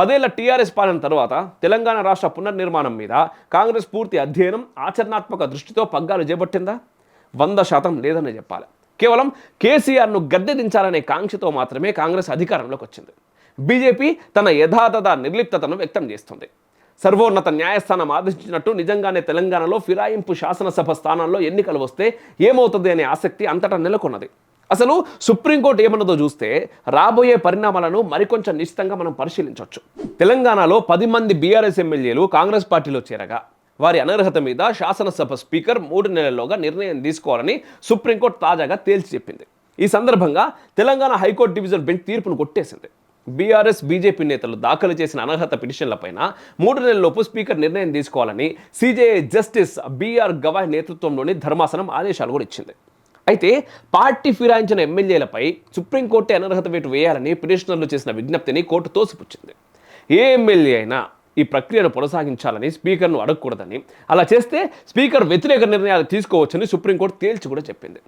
పదేళ్ళ టీఆర్ఎస్ పాలన తర్వాత తెలంగాణ రాష్ట్ర పునర్నిర్మాణం మీద కాంగ్రెస్ పూర్తి అధ్యయనం ఆచరణాత్మక దృష్టితో పగ్గాలు చేపట్టిందా? వంద శాతం లేదని చెప్పాలి. కేవలం కేసీఆర్ను గద్దె దించాలనే కాంక్షతో మాత్రమే కాంగ్రెస్ అధికారంలోకి వచ్చింది. బీజేపీ తన యథాతథ నిర్లిప్తతను వ్యక్తం చేస్తుంది. సర్వోన్నత న్యాయస్థానం ఆదేశించినట్టు నిజంగానే తెలంగాణలో ఫిరాయింపు శాసనసభ స్థానాల్లో ఎన్నికలు వస్తే ఏమవుతుంది అనే ఆసక్తి అంతటా నెలకొన్నది. అసలు సుప్రీంకోర్టు ఏమన్నదో చూస్తే రాబోయే పరిణామాలను మరికొంచెం నిశ్చితంగా మనం పరిశీలించవచ్చు. తెలంగాణలో పది మంది బీఆర్ఎస్ ఎమ్మెల్యేలు కాంగ్రెస్ పార్టీలో చేరగా వారి అనర్హత మీద శాసనసభ స్పీకర్ మూడు నెలల్లోగా నిర్ణయం తీసుకోవాలని సుప్రీంకోర్టు తాజాగా తేల్చి చెప్పింది. ఈ సందర్భంగా తెలంగాణ హైకోర్టు డివిజన్ బెంచ్ తీర్పును కొట్టేసింది. బీఆర్ఎస్ బీజేపీ నేతలు దాఖలు చేసిన అనర్హత పిటిషన్లపైన మూడు నెలల్లోపు స్పీకర్ నిర్ణయం తీసుకోవాలని సీజేఐ జస్టిస్ బీఆర్ గవాయ్ నేతృత్వంలోని ధర్మాసనం ఆదేశాలు కూడా ఇచ్చింది. అయితే పార్టీ ఫిరాయించిన ఎమ్మెల్యేలపై సుప్రీంకోర్టు అనర్హత వేటు వేయాలని పిటిషనర్లు చేసిన విజ్ఞప్తిని కోర్టు తోసిపుచ్చింది. ఏ ఎమ్మెల్యే అయినా ఈ ప్రక్రియను కొనసాగించాలని స్పీకర్ను అడగకూడదని అలా చేస్తే స్పీకర్ వ్యతిరేక నిర్ణయాలు తీసుకోవచ్చని సుప్రీంకోర్టు తేల్చి కూడా చెప్పింది.